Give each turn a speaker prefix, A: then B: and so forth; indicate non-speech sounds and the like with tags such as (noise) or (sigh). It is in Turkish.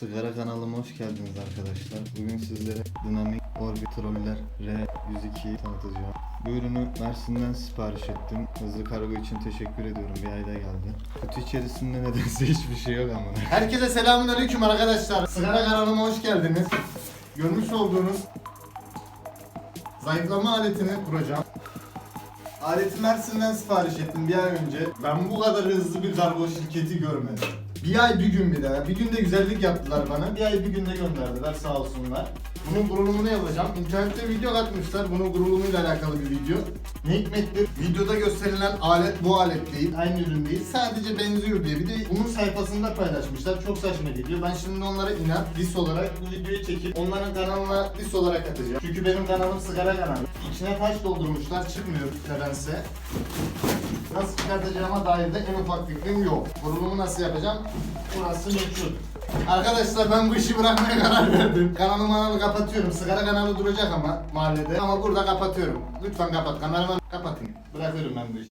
A: Sigara kanalıma hoş geldiniz arkadaşlar. Bugün sizlere Dynamic Orbit Roller R102'yi tanıtacağım. Bu ürünü Mersin'den sipariş ettim. Hızlı kargo için teşekkür ediyorum. Bir ayda geldi. Kutu içerisinde nedense (laughs) hiçbir şey yok ama.
B: Herkese selamünaleyküm arkadaşlar. Sigara kanalıma hoş geldiniz. Görmüş olduğunuz zayıflama aletini kuracağım. Aleti Mersin'den sipariş ettim bir ay önce. Ben bu kadar hızlı bir kargo şirketi görmedim. Bir ay bir gün bir daha. Bir günde güzellik yaptılar bana. Bir ay bir günde gönderdiler sağ olsunlar. Bunun kurulumunu yapacağım. İnternette video atmışlar. Bunun kurulumuyla alakalı bir video. Ne hikmettir? Videoda gösterilen alet bu alet değil. Aynı ürün değil. Sadece benziyor diye. Bir de bunun sayfasında paylaşmışlar. Çok saçma geliyor. Ben şimdi onlara inat dis olarak bu videoyu çekip onların kanalına dis olarak atacağım. Çünkü benim kanalım sigara kanalı. İçine taş doldurmuşlar. Çıkmıyor nedense. Nasıl çıkartacağıma dair de en ufak fikrim yok. Kurulumu nasıl yapacağım? Burası meçhul. Arkadaşlar ben bu işi bırakmaya karar verdim. Kanalı manalı kapatıyorum. Sigara kanalı duracak ama mahallede. Ama burada kapatıyorum. Lütfen kapat. Kameraman kapatın. Bırakıyorum ben bu işi.